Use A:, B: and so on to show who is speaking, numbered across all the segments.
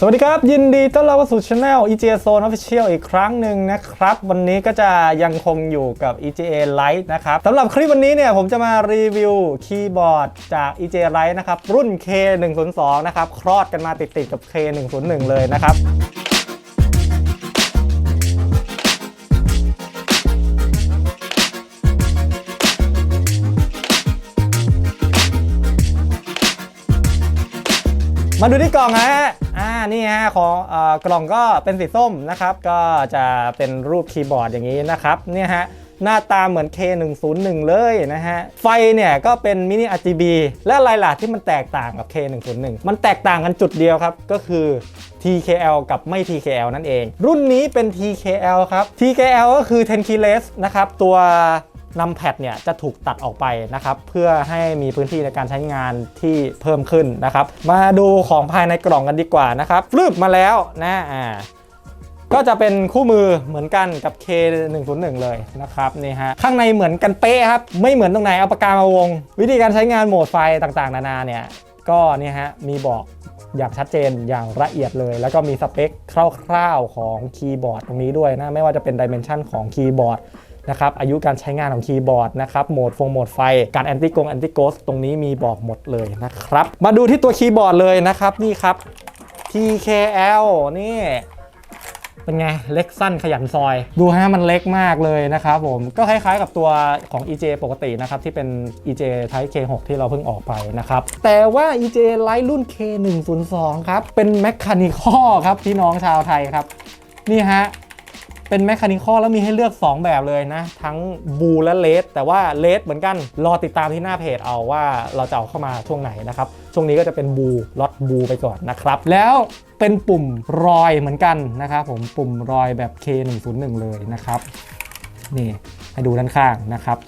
A: สวัสดีครับ ยินดีต้อนรับเข้าสู่ช anel EGA Zone Official อีกครั้งหนึ่งนะครับ วันนี้ก็จะยังคงอยู่กับ EGA Lite นะครับสำหรับคลิปวันนี้เนี่ยผมจะมารีวิวคีย์บอร์ดจาก EGA Lite นะครับ รุ่น K102 นะครับ คลอดกันมาติดๆกับ K101 เลยนะครับ มาดูที่กล่องฮะ อ่า นี่ฮะ ของอกล่องก็เป็นสีส้มนะครับ ก็จะเป็นรูปคีย์บอร์ดอย่างนี้นะครับ เนี่ยฮะ หน้าตาเหมือน K101 เลยนะฮะ ไฟเนี่ยก็เป็นมินิ RGB และอะไรล่ะที่มันแตกต่างกับ K101 มันแตกต่างกันจุดเดียวครับ ก็คือ TKL กับไม่ TKL นั่นเอง รุ่นนี้เป็น TKL ครับ TKL ก็คือ10 keyless นะครับ ตัว นำแพดเนี่ยจะถูกตัดออกไปนะครับเพื่อให้มีพื้นที่ในการใช้งานที่เพิ่มขึ้นนะครับ มาดูของภายในกล่องกันดีกว่านะครับฟลึบมาแล้วนะอ่าก็จะเป็นคู่มือเหมือนกันกับ K101 เลยนะครับนี่ฮะข้างในเหมือนกันเป๊ะครับ ไม่เหมือนตรงไหนเอาปากกามาวง วิธีการใช้งานโหมดไฟต่างๆ นานาเนี่ยก็นี่ฮะมีบอกอย่างชัดเจนอย่างละเอียดเลย แล้วก็มีสเปคคร่าวๆของคีย์บอร์ดตรงนี้ด้วยนะ ไม่ว่าจะเป็นดิเมนชันของคีย์บอร์ด นะครับอายุการใช้งานของคีย์บอร์ดนะครับโหมดฟงโหมดไฟการแอนติกงแอนติโกสตรงนี้มีบอกหมดเลยนะครับ มาดูที่ตัวคีย์บอร์ดเลยนะครับนี่ครับ TKL นี่เป็นไง เล็กสั้นขยันซอย ดูฮะมันเล็กมากเลยนะครับผมก็คล้ายๆกับตัวของ EJ ปกตินะครับ ที่เป็น EJ Type K6 ที่เราเพิ่งออกไปนะครับ แต่ว่า EJ Lite รุ่น K102 ครับ เป็น Mechanical ครับ พี่น้องชาวไทยครับ นี่ฮะ เป็นแมคคานิคอลแล้วมีให้เลือก 2 แบบเลยนะ ทั้งบูและเลสแต่ว่าเลสเหมือนกัน รอติดตามที่หน้าเพจเอาว่าเราจะเอาเข้ามาช่วงไหนนะครับ ช่วงนี้ก็จะเป็นบูล็อตบูไปก่อนนะครับ แล้วเป็นปุ่มรอยเหมือนกันนะครับผมปุ่มรอยแบบ K101 เลยนะครับ นี่ให้ดูด้านข้างนะครับ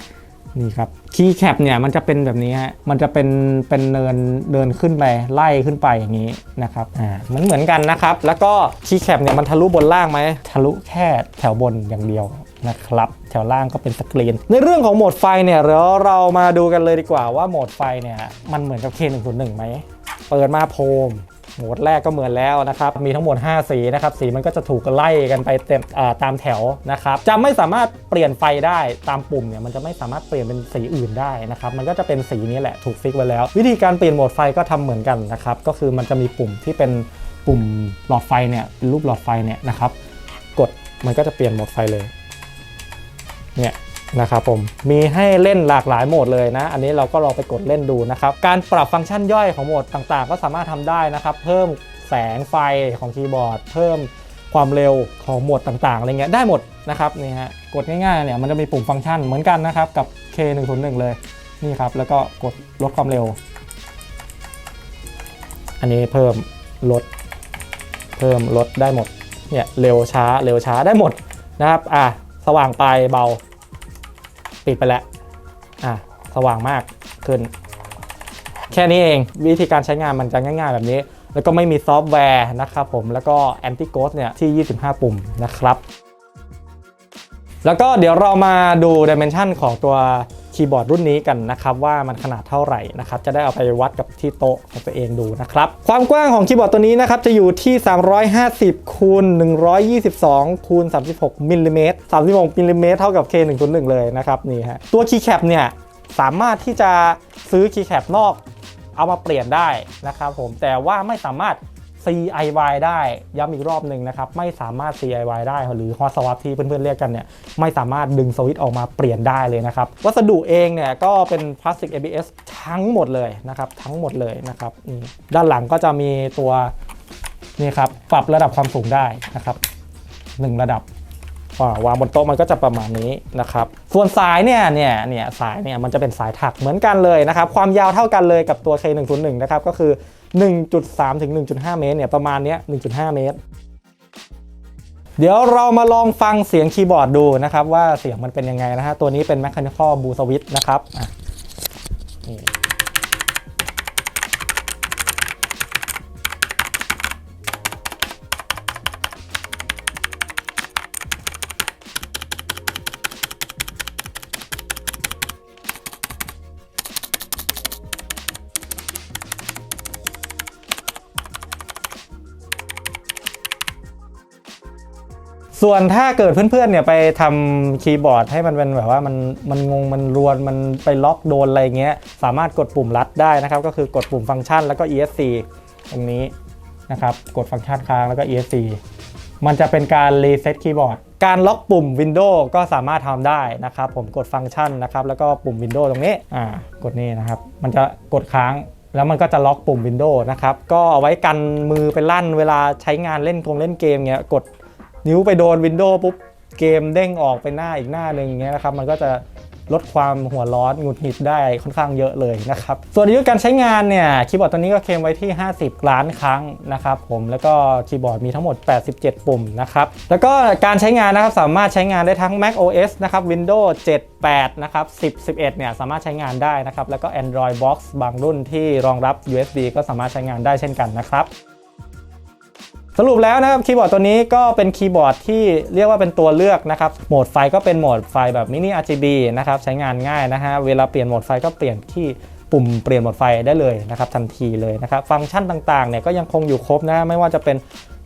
A: นี่ครับคีย์แคปเนี่ยมันจะเป็นแบบนี้ฮะมันจะเป็นเป็นเนินเดินขึ้นไปไล่ขึ้นไปอย่างนี้นะครับอ่าเหมือนเหมือนกันนะครับ แล้วก็คีย์แคปเนี่ยมันทะลุบนล่างไหมทะลุแค่แถวบนอย่างเดียวนะครับแถวล่างก็เป็นสกรีน ในเรื่องของโหมดไฟเนี่ยเดี๋ยวเรามาดูกันเลยดีกว่าว่าโหมดไฟเนี่ยมันเหมือนกับ K101 ไหมเปิดมาโพม โหมดแรกก็เหมือนแล้วนะครับ มีทั้งหมด 5 สีนะครับ สีมันก็จะถูกไล่กันไปเต็มตามแถวนะครับ จะไม่สามารถเปลี่ยนไฟได้ตามปุ่มเนี่ยมันจะไม่สามารถเปลี่ยนเป็นสีอื่นได้นะครับ มันก็จะเป็นสีนี้แหละถูกฟิกไว้แล้ว วิธีการเปลี่ยนโหมดไฟก็ทำเหมือนกันนะครับ ก็คือมันจะมีปุ่มที่เป็นปุ่มหลอดไฟเนี่ยรูปหลอดไฟเนี่ยนะครับ กดมันก็จะเปลี่ยนโหมดไฟเลย เนี่ย นะครับผมมีให้เล่นหลากหลายโหมดเลยนะ อันนี้เราก็ลองไปกดเล่นดูนะครับการปรับฟังก์ชันย่อยของโหมดต่างๆ ก็สามารถทำได้นะครับ เพิ่มแสงไฟของคีย์บอร์ด เพิ่มความเร็วของโหมดต่างๆอะไรเงี้ยได้หมดนะครับนี่ฮะกดง่ายๆเนี่ยมันจะมีปุ่มฟังก์ชันเหมือนกันนะครับกับ K101 เลยนี่ครับแล้วก็กดลดความเร็ว อันนี้เพิ่มลด เพิ่มลดได้หมดเนี่ยเร็วช้าเร็วช้าได้หมดนะครับอะสว่างไปเบา ปิดไปแล้วอะสว่างมากขึ้น แค่นี้เองวิธีการใช้งานมันจะง่ายๆแบบนี้ แล้วก็ไม่มีซอฟต์แวร์นะครับผมแล้วก็ Anti Ghost เนี่ยที่ 25 ปุ่มนะครับ แล้วก็เดี๋ยวเรามาดูดิเมนชันของตัว คีย์บอร์ดรุ่นนี้กันนะครับว่ามันขนาดเท่าไหร่นะครับจะได้เอาไปวัดกับที่โต๊ะของตัวเองดูนะครับความกว้างของคีย์บอร์ดตัวนี้นะครับจะอยู่ที่ 350คูณ122คูณ36มิลลิเมตร36มิลลิเมตรเท่ากับ K101 เลยนะครับนี่ฮะตัวคีย์แคปเนี่ยสามารถที่จะซื้อคีย์แคปนอกเอามาเปลี่ยนได้นะครับผมแต่ว่าไม่สามารถ CIY ได้ย้ำอีกรอบหนึ่งนะครับ ไม่สามารถ CIY ได้หรือ hot swap ที่เพื่อนๆเรียกกันเนี่ยไม่สามารถดึงสวิตช์ออกมาเปลี่ยนได้เลยนะครับ วัสดุเองเนี่ยก็เป็นพลาสติก ABS ทั้งหมดเลยนะครับ ทั้งหมดเลยนะครับด้านหลังก็จะมีตัวนี่ครับปรับระดับความสูงได้นะครับหนึ่งระดับ วางบนโต๊ะมันก็จะประมาณนี้นะครับ ส่วนสายเนี่ยเนี่ยเนี่ยสายเนี่ยมันจะเป็นสายถักเหมือนกันเลยนะครับ ความยาวเท่ากันเลยกับตัว K101 นะครับก็คือ 1.3 ถึง 1.5 เมตรเนี่ยประมาณเนี้ย1.5 เมตร เดี๋ยวเรามาลองฟังเสียงคีย์บอร์ดดูนะครับ ว่าเสียงมันเป็นยังไงนะฮะตัวนี้เป็น Mechanical Blue Switch นะครับอะ ส่วนถ้าเกิดเพื่อนๆเนี่ยไปทำคีย์บอร์ดให้มันเป็นแบบว่ามันมันงงมันรวนมันไปล็อกโดนอะไรเงี้ยสามารถกดปุ่มลัดได้นะครับ ก็คือกดปุ่มฟังก์ชันแล้วก็ ESC ตรงนี้นะครับ กดฟังก์ชันค้างแล้วก็ ESC มันจะเป็นการรีเซ็ตคีย์บอร์ด การล็อกปุ่ม Windows ก็สามารถทำได้นะครับ ผมกดฟังก์ชันนะครับ แล้วก็ปุ่ม Windows ตรงนี้อ่ากดนี่นะครับ มันจะกดค้างแล้วมันก็จะล็อกปุ่ม Windows นะครับ ก็เอาไว้กันมือไปลั่นเวลาใช้งานเล่นกงเล่นเกมเงี้ยกด นิ้วไปโดน Windows ปุ๊บเกมเด้งออกไปหน้าอีกหน้าหนึ่งเงี้ยนะครับมันก็จะลดความหัวร้อนหงุดหงิดได้ค่อนข้างเยอะเลยนะครับ ส่วนอายุการใช้งานเนี่ยคีย์บอร์ดตัวนี้ก็เคลมไว้ที่ 50 ล้านครั้งนะครับผมแล้วก็คีย์บอร์ดมีทั้งหมด 87 ปุ่มนะครับ แล้วก็การใช้งานนะครับสามารถใช้งานได้ทั้ง Mac OS นะครับ Windows 7 8 นะครับ 10 11 เนี่ยสามารถใช้งานได้นะครับ แล้วก็ Android Box บางรุ่นที่รองรับ USB ก็สามารถใช้งานได้เช่นกันนะครับ สรุปแล้วนะครับคีย์บอร์ดตัวนี้ก็เป็นคีย์บอร์ดที่เรียกว่าเป็นตัวเลือกนะครับโหมดไฟก็เป็นโหมดไฟแบบมินิ RGB นะครับใช้งานง่ายนะฮะเวลาเปลี่ยนโหมดไฟก็เปลี่ยนที่ปุ่มเปลี่ยนโหมดไฟได้เลยนะครับทันทีเลยนะครับฟังก์ชันต่างๆเนี่ยก็ยังคงอยู่ครบนะไม่ว่าจะเป็น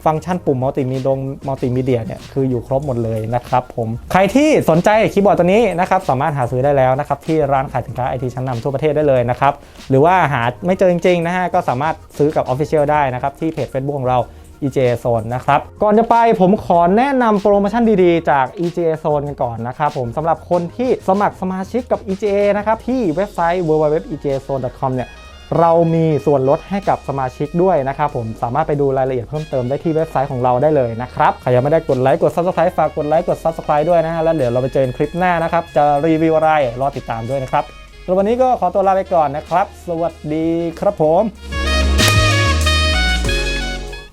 A: ฟังก์ชันปุ่มมัลติมีดงมัลติมีเดียเนี่ยคืออยู่ครบหมดเลยนะครับผมใครที่สนใจคีย์บอร์ดตัวนี้นะครับสามารถหาซื้อได้แล้วนะครับที่ร้านขายสินค้าไอทีชั้นนำทั่วประเทศได้เลยนะครับหรือว่าหาไม่เจอจริงๆนะฮะก็สามารถซื้อกับ Official ได้นะครับที่เพจ Facebook ของเรา EJ Zone นะครับ ก่อนจะไปผมขอแนะนำโปรโมชั่นดีๆ จาก EJ Zone กันก่อนนะครับผมสำหรับคนที่สมัครสมาชิกกับ EJ นะครับที่เว็บไซต์ www.ejzone.com เนี่ยเรามีส่วนลดให้กับสมาชิกด้วยนะครับผมสามารถไปดูรายละเอียดเพิ่มเติมได้ที่เว็บไซต์ของเราได้เลยนะครับใครยังไม่ได้กดไลค์กด Subscribe ฝากกดไลค์กด Subscribe ด้วยนะฮะแล้วเดี๋ยวเราไปเจอกันคลิปหน้านะครับจะรีวิวอะไรรอติดตามด้วยนะครับแล้ววันนี้ก็ขอตัวลาไปก่อนนะครับ สวัสดีครับผม